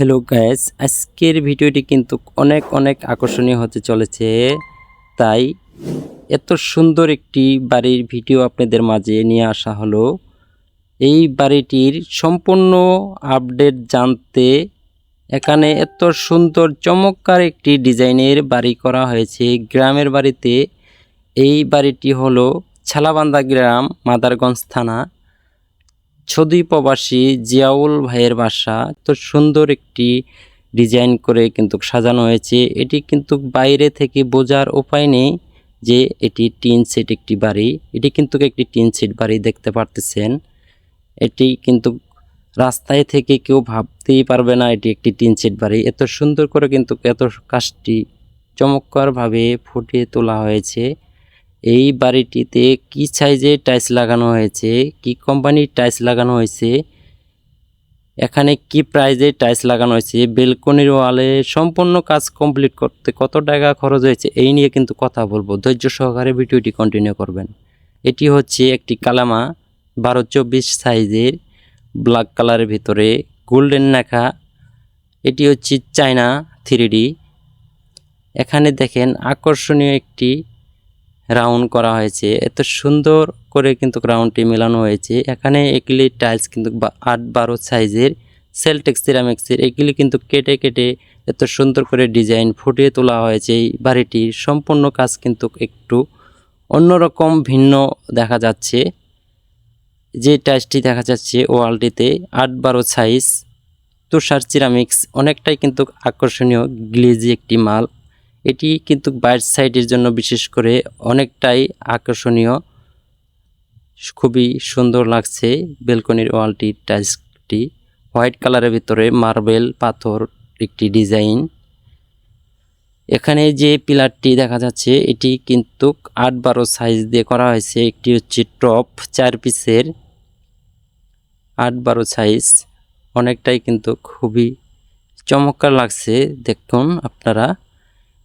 Hello gas আজকের ভিডিওটি কিন্তু অনেক অনেক আকর্ষণীয় হতে চলেছে। তাই এত সুন্দর একটি বাড়ির ভিডিও আপনাদের মাঝে নিয়ে আসা হলো। এই বাড়িটির সম্পূর্ণ আপডেট জানতে এখানে এত সুন্দর, চমৎকার একটি ডিজাইনের বাড়ি করা হয়েছে। গ্রামের বাড়িতে এই বাড়িটি হলো ছালাবান্দা গ্রাম, মাদারগঞ্জ থানা। ছদি প্রবাসী জিয়াউল ভাইয়ের বাসা তো সুন্দর একটি ডিজাইন করে কিন্তু সাজানো হয়েছে। এটি কিন্তু বাইরে থেকে বোঝার উপায় নেই যে এটি টিন সেট একটি বাড়ি। এটি কিন্তু একটি টিন সেট বাড়ি দেখতে পারতেছেন। এটি কিন্তু রাস্তায় থেকে কেউ ভাবতেই পারবে না এটি একটি টিন সেট বাড়ি। এত সুন্দর করে কিন্তু এত কাজটি চমৎকারভাবে ফুটিয়ে তোলা হয়েছে। এই বাড়িটিতে কি সাইজে টাইলস লাগানো হয়েছে? কি কোম্পানির টাইলস লাগানো হয়েছে? এখানে কি প্রাইজে টাইলস লাগানো হয়েছে? বেলকনির ওয়ালে সম্পূর্ণ কাজ কমপ্লিট করতে কত টাকা খরচ হয়েছে? এই নিয়ে কিন্তু কথা বলব। ধৈর্য সহকারে ভিডিওটি কন্টিনিউ করবেন। এটি হচ্ছে একটি কালামা, বারো চব্বিশ সাইজের ব্ল্যাক কালারের ভিতরে গোল্ডেন নাখা এটি হচ্ছে চায়না থ্রি এখানে দেখেন আকর্ষণীয় একটি রাউন্ড করা হয়েছে। এত সুন্দর করে কিন্তু রাউন্ডটি মেলানো হয়েছে। এখানে এগুলি টাইলস কিন্তু আট বারো সাইজের সেলটেক্স সিরামিক্সের এগুলি কিন্তু কেটে কেটে এত সুন্দর করে ডিজাইন ফুটিয়ে তোলা হয়েছে এই বাড়িটির। সম্পূর্ণ কাজ কিন্তু একটু অন্যরকম ভিন্ন দেখা যাচ্ছে। যে টাইলসটি দেখা যাচ্ছে ওয়ালটিতে আট বারো সাইজ তুষার সিরামিক্স অনেকটাই কিন্তু আকর্ষণীয়, গ্লিজি একটি মাল। এটি কিন্তু বাইর সাইডের জন্য বিশেষ করে অনেকটাই আকর্ষণীয়। খুবই সুন্দর লাগছে বেলকনির ওয়ালটির টাইলসটি। হোয়াইট কালারের ভিতরে মার্বেল, পাথর, একটি ডিজাইন। এখানে যে পিলারটি দেখা যাচ্ছে, এটি কিন্তু আট বারো সাইজ দিয়ে করা হয়েছে। একটি হচ্ছে টপ, চার পিসের আট বারো সাইজ। অনেকটাই কিন্তু খুবই চমৎকার লাগছে, দেখুন আপনারা।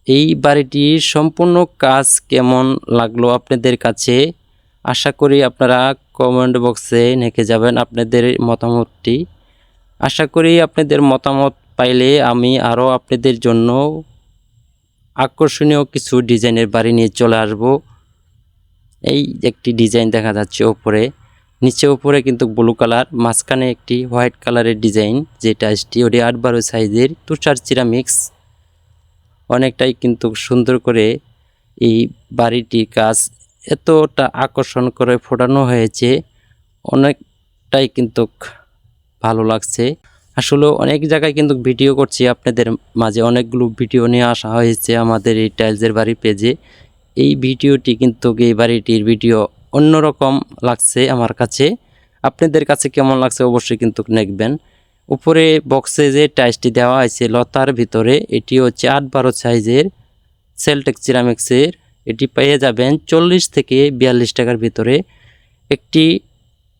এই বাড়িটির সম্পূর্ণ কাজ কেমন লাগল আপনাদের কাছে? আশা করি আপনারা কমেন্ট বক্সে লিখে যাবেন আপনাদের মতামতটি। আশা করি আপনাদের মতামত পাইলে আমি আরও আপনাদের জন্য আকর্ষণীয় কিছু ডিজাইনের বাড়ি নিয়ে চলে আসব। এই একটি ডিজাইন দেখা যাচ্ছে ওপরে নিচে উপরে কিন্তু ব্লু কালার, মাঝখানে একটি হোয়াইট কালারের ডিজাইন, যেটা টাইসটি ওটি আট বারো সাইজের তুষার সিরামিক্স। অনেকটাই কিন্তু সুন্দর করে এই বাড়িটির কাজ এতটা আকর্ষণ করে ফোটানো হয়েছে, অনেকটাই কিন্তু ভালো লাগছে। আসলে অনেক জায়গায় কিন্তু ভিডিও করছি, আপনাদের মাঝে অনেকগুলো ভিডিও নিয়ে আসা হয়েছে আমাদের এই টাইলসের বাড়ি পেজে এই ভিডিওটি কিন্তু এই বাড়িটির ভিডিও অন্যরকম লাগছে আমার কাছে। আপনাদের কাছে কেমন লাগছে অবশ্যই কিন্তু দেখবেন। উপরে বক্সে যে টাইলসটি দেওয়া হয়েছে, লতার ভিতরে এটি হচ্ছে আট বারো সাইজের সেলটেক সিরামিক্সের। এটি পেয়ে যাবেন চল্লিশ থেকে বিয়াল্লিশ টাকার ভিতরে। একটি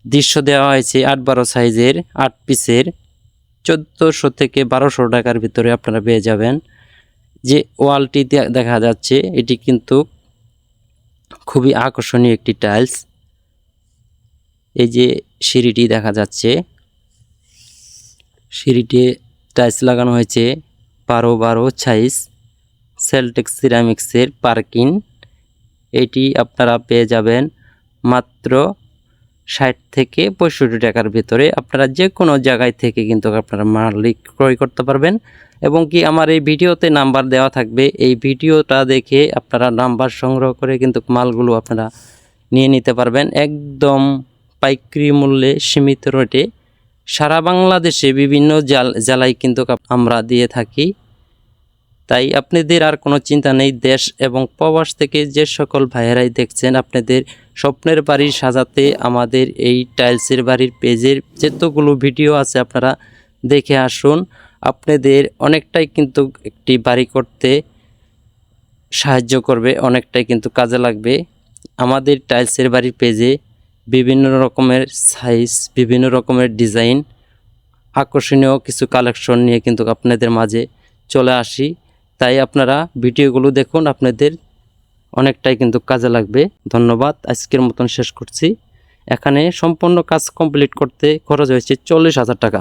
দৃশ্য দেওয়া হয়েছে আট বারো সাইজের, আট পিসের। চোদ্দোশো থেকে বারোশো টাকার ভিতরে আপনারা পেয়ে যাবেন। যে ওয়ালটি দেখা যাচ্ছে, এটি কিন্তু খুবই আকর্ষণীয় একটি টাইলস। এই যে সিঁড়িটি দেখা যাচ্ছে। সিঁড়িতে টাইলস লাগানো হয়েছে। বারো বারো ছাইস সেলটেক্স সিরামিক্সের পার্কিং। এটি আপনারা পেয়ে যাবেন মাত্র ষাট থেকে পঁয়ষট্টি টাকার ভিতরে। আপনারা যে কোনো জায়গায় থেকে কিন্তু আপনারা মালিক ক্রয় করতে পারবেন এবং কি আমার এই ভিডিওতে নাম্বার দেওয়া থাকবে। এই ভিডিওটা দেখে আপনারা নাম্বার সংগ্রহ করে কিন্তু মালগুলো আপনারা নিয়ে নিতে পারবেন। একদম পাইকারি মূল্যে সীমিত রেটে সারা বাংলাদেশে বিভিন্ন জাল জেলায় কিন্তু আমরা দিয়ে থাকি। তাই আপনাদের আর কোনো চিন্তা নেই, দেশ এবং প্রবাস থেকে যে সকল ভাইয়েরাই দেখছেন, আপনাদের স্বপ্নের বাড়ি সাজাতে আমাদের এই টাইলসের বাড়ির পেজের যতগুলো ভিডিও আছে আপনারা দেখে আসুন। আপনাদের অনেকটাই কিন্তু একটি বাড়ি করতে সাহায্য করবে, অনেকটাই কিন্তু কাজে লাগবে। আমাদের টাইলসের বাড়ির পেজে বিভিন্ন রকমের সাইজ বিভিন্ন রকমের ডিজাইন আকর্ষণীয় কিছু কালেকশন নিয়ে কিন্তু আপনাদের মাঝে চলে আসি। তাই আপনারা ভিডিওগুলো দেখুন, আপনাদের অনেকটাই কিন্তু কাজে লাগবে। ধন্যবাদ, আজকের মতন শেষ করছি। এখানে সম্পূর্ণ কাজ কমপ্লিট করতে খরচ হয়েছে চল্লিশ হাজার টাকা।